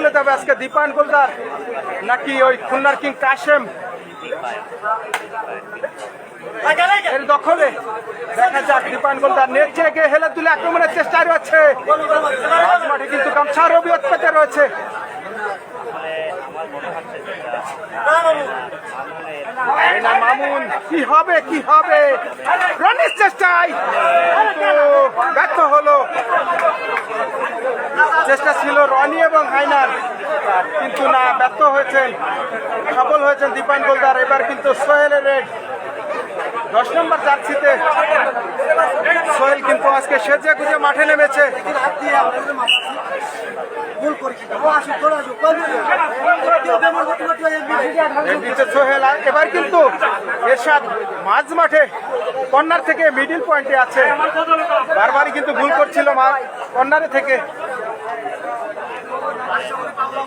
খুলে যাবে আজকে দীপান গোলদার নাকি ওই খুলনার কিং কাশেম? এর দখলে। দেখা যাক, দীপান গোলদার নেট চেয়ে হেলে তুলে আক্রমণের চেষ্টা রয়েছে। কিন্তু গামছার অভিযোগ পেতে রয়েছে। মামুন, কি হবে কি হবে? রনির চেষ্টায়। ব্যর্থ হলো। চেষ্টা ছিল রনি এবং হাইনার কিন্তু না ব্যর্থ হয়েছেন সফল হয়েছেন দীপান গোলদার। এবার কিন্তু সোহেলের রেড। দশ নম্বর জার্সিতে সোহেল কিন্তু আজকে সেজে গুজে মাঠে নেমেছে। সোহেল। এবার কিন্তু এরশাদ মাঝ মাঠে কর্নার থেকে মিডিল পয়েন্টে আছে। বারবারই কিন্তু ভুল করছিল মা কর্নারে থেকে।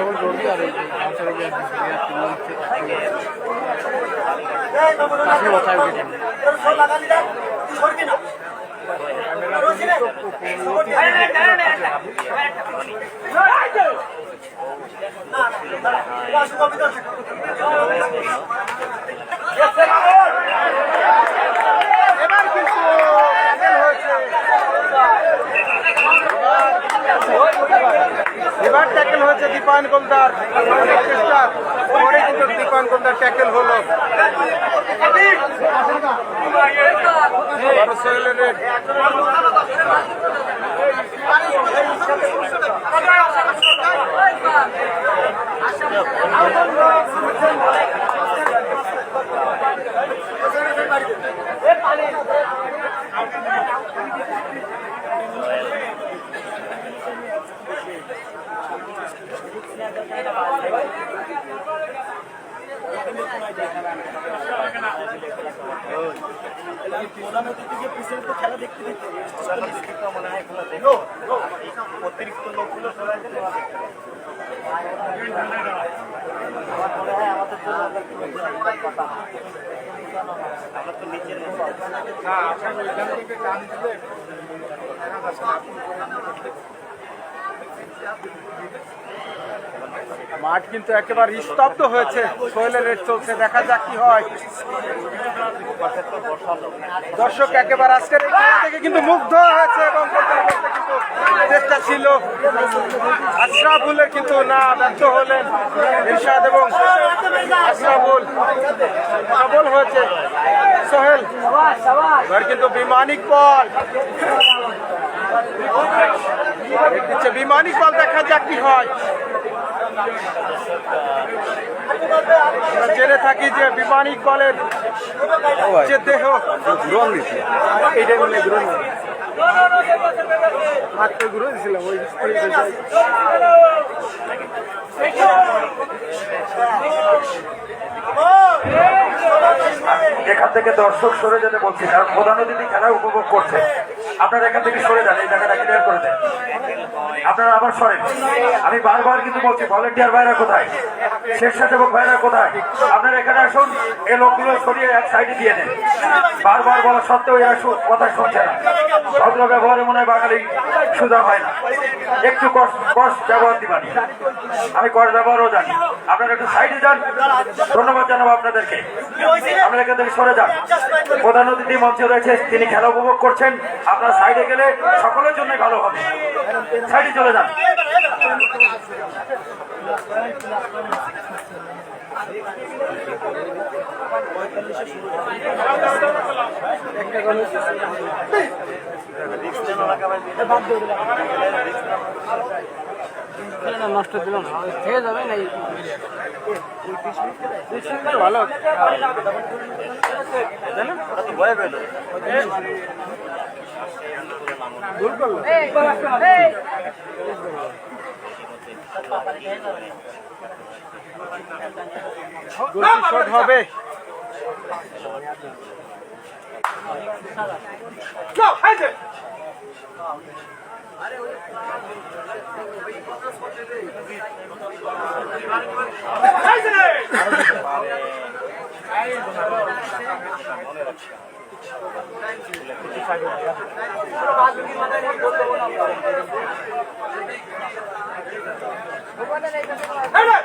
টানে পতার পার হয়েছে এবারে কিন্তু দুই পয়েন্ট গোলদার এবার কিন্তু ট্যাকেল হয়েছে এবার ট্যাকেল দীপায়ন গোলদার পরে কিন্তু দীপান গোলদার ট্যাকেল হলো। অতিরিক্ত লোকগুলো সবাই আমরা নিচের মাঠ কিন্তু একেবারে স্তব্ধ হয়েছে। সোহেলের রেড চলছে, দেখা যাক কি হয়। দর্শক একেবারে আজকের এই খেলা থেকে কিন্তু মুগ্ধ হয়েছে এবং চেষ্টা ছিল। আশরাফুলের কিন্তু না, ব্যর্থ হলেন ইরশাদ এবং আশরাফুল। সফল হয়েছে। সোহেল, এবার কিন্তু বিমানিক দিচ্ছে বিমানিক বল, দেখা যাক কি হয়। আমরা জেনে থাকি যে বিমানিক বলের যে দেহ গ্রহণ দিচ্ছে এইটাই মনে গ্রহণ মাত্র গ্রহণ দিয়েছিলাম ওই থেকে দর্শক সরে যেতে বলছি কারণ প্রধান অতিথি খেলা উপভোগ করছে, আপনারা এখান থেকে সরে যান, এই জায়গাটা ক্লিয়ার করে দেন। আপনারা আবার সরেন। আমি বারবার কিন্তু বলছি ভলেন্টিয়ার ভাইরা কোথায়? স্বেচ্ছাসেবক ভাইরা কোথায়? আপনারা এখানে আসুন, এই লোকগুলো সরিয়ে এক সাইডে দিয়ে দেন। বারবার বলা সত্ত্বেও এরা শু- কথা শুনছে না। ভদ্র ব্যবহারে মনে হয় বাঙালি সুদা হয় না। একটু কষ্ট কষ্ট ব্যবহার দিবানি আমি কর ব্যবহারও জানি। আপনারা একটু সাইডে যান। ধন্যবাদ জানাব আপনাদেরকে। আপনারা এখান থেকে সরে যান প্রধান অতিথি মঞ্চে রয়েছে, তিনি খেলা উপভোগ করছেন। আপনার সাইডে গেলে সকলের জন্য ভালো হবে। সাইডে চলে যান। নষ্ট দিল না। থেকে যাবে না ভালো ভুল করল হবে। হ্যাঁ,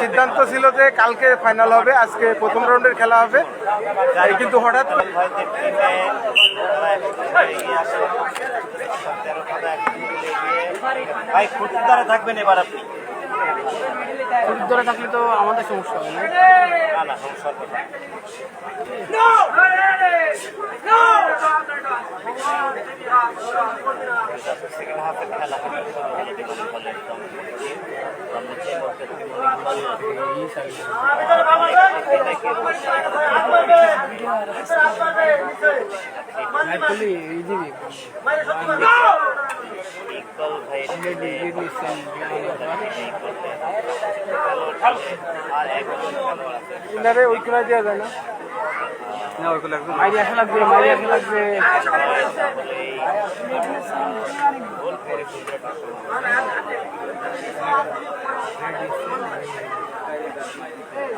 সিদ্ধান্ত ছিল যে কালকে ফাইনাল হবে, আজকে প্রথম রাউন্ডের খেলা হবে কিন্তু হঠাৎ। ভাই থাকবেন এবার আপনি ধরে থাকলে তো আমাদের সমস্যা হবে না কথা সেকেন্ড হাফের খেলা ইনারে ওই দেওয়া যায় না? মাইরি আসা লাগবে মাইরি আসা লাগবে।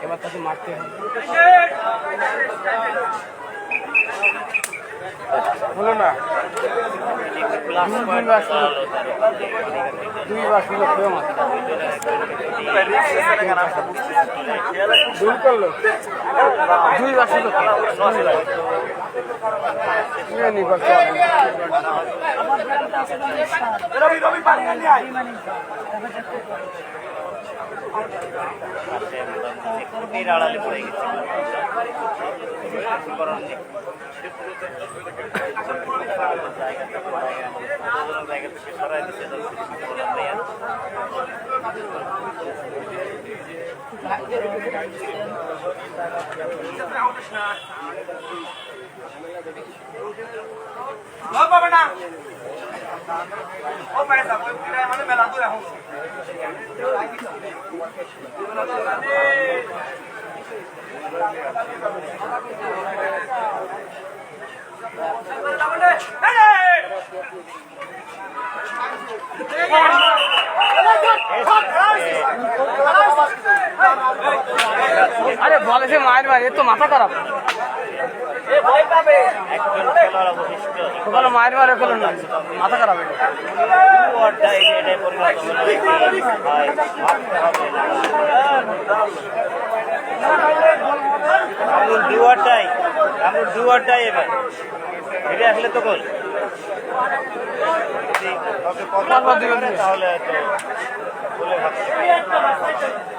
এবার তাকে মারতে হবে। হলো না। সুযোগ পেয়ে মারতে ভুল করল? দুইবার সুযোগ নিয়ে নিবার খুঁটির আড়ালে কিছু করার নেই। জায়গাটা পড়ে গেছে। জায়গা থেকে সরাই দিচ্ছে করার নেই আর। বলে সে মায়ের মায়ের তো মাথা খারাপ ওখানে মায়ের মারে ফেলেন না মাথা খারাপ। কামরুল ডুয়ারটাই কামরুল ডুয়ারটাই এবার ফিরে আসলে তো বলতে তাহলে বলে ভাবতে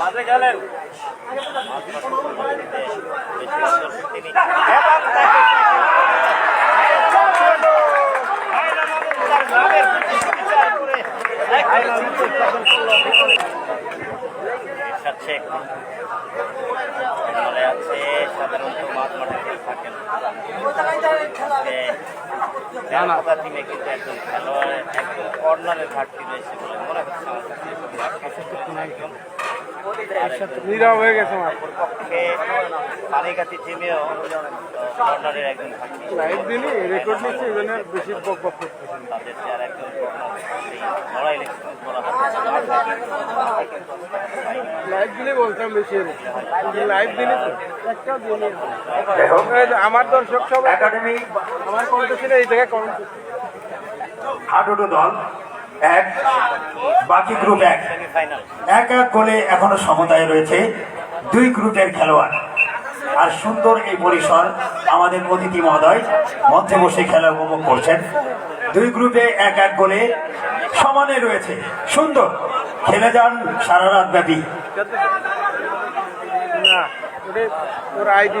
মাঝে গেলেন তিনি এরশাদ শেখ দলে আছে সাধারণত মাঝ মাঠে থাকেন আজকে টিমে কিন্তু একজন খেলোয়াড়ের একজন কর্নারের ঘাটতি রয়েছে বলে মনে হচ্ছে আমার কাছে। নীরব হয়ে গেছে আমার পক্ষে পানিকাতি টিমেও কর্নারের একজন ঘাটতি দিনই রেকর্ড নিচ্ছে এই জন্য বেশি বক বক করতেছে তাদের যে একজন লড়াই বলা লাইভ দিলে বলতাম বেশি লাইভ দিলে একটাও আমার দর্শক সব একাডেমি আমার কমেন্ট ছিল এই জায়গায় কমেন্ট হাডুডু দল। এক, বাকি গ্রুপ এক। এক এক গোলে এখনও সমতায় রয়েছে দুই গ্রুপের খেলোয়াড়। আর সুন্দর এই পরিসর আমাদের অতিথি মহোদয় মধ্যে বসে খেলা উপভোগ করছেন। দুই গ্রুপে এক এক গোলে সমানে রয়েছে। সুন্দর। খেলে যান সারা রাত ব্যাপী। না ওর আইডি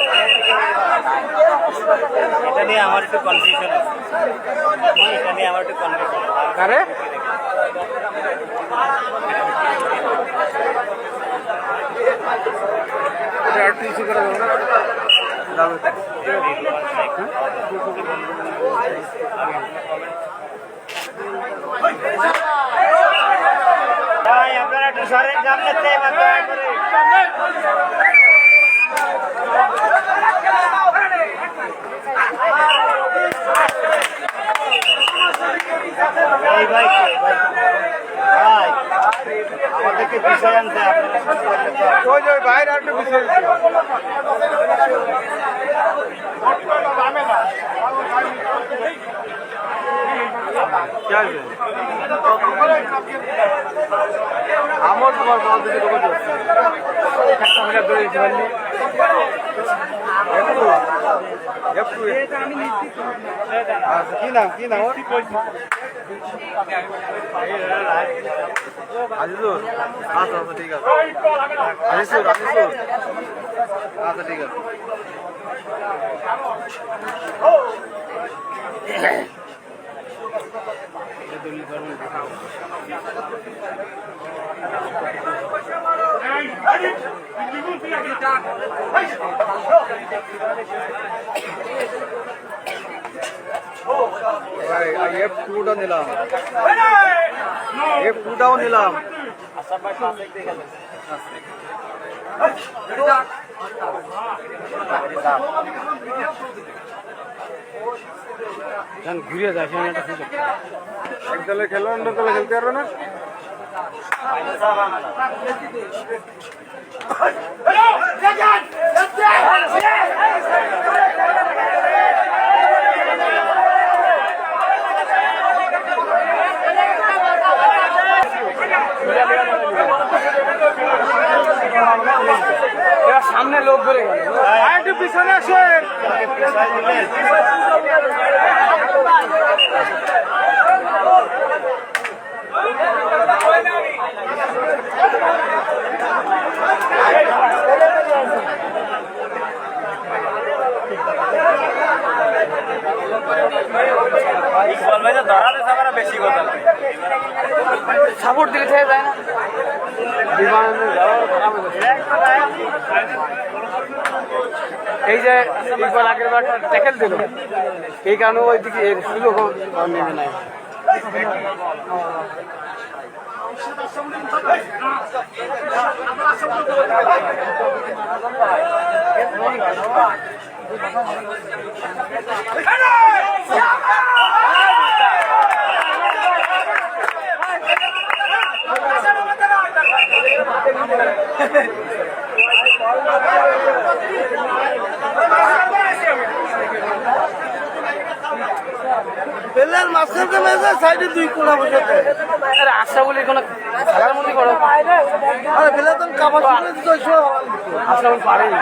নিয়ে আমার একটু কনফিউশন আছে এটা নিয়ে আমার একটু কনফিউশন আছে কারে এটা আর টিসি করে দাও না দাও ভাই আপনারা একটু সরেন সামনে থেকে এবার দয়া করে এই ভাই কে? ভাই আমাদেরকে পিছিয়ে আনতে আপনারা শুরু করলে তো ওই যে ওই বাইরে আর একটু পিছিয়ে দিচ্ছি। কি আছে? আমার তোমার বল দিতে ঢুকে যাচ্ছে একটা মিনিট ধরে দিতে পারলি একটু একটু আচ্ছা কি নাম কি নাম? আজিজুর আচ্ছা আচ্ছা ঠিক আছে আজিজুর আজিজুর আচ্ছা ঠিক আছে এফ টুটা নিলাম এফ টুটাও নিলাম ঘুরে যায় একটা সুযোগ এক দলে খেলো অন্য দলে খেলতে পারবে না সামনে লোক ধরে। গেল একটু পিছনে আসেন ইকবাল ভাই তো ধরাতে থাকার বেশি কথা সাপোর্ট দিলে থেকে যায় না বিমানে যাওয়ার খারাপ হয়ে যাচ্ছে। এই যে ইকবাল আগের বার ট্যাকেল দিল। এই কারণে ওই দিকে এর সুযোগ নেবে নাই। বেলার মাঝখানে মেজে সাইডে দুই কোনা বসেছে আরে আশা বলি কোনো খেলার মধ্যে করো। আরে বেলা তো কাবার আশা বলি পারেনি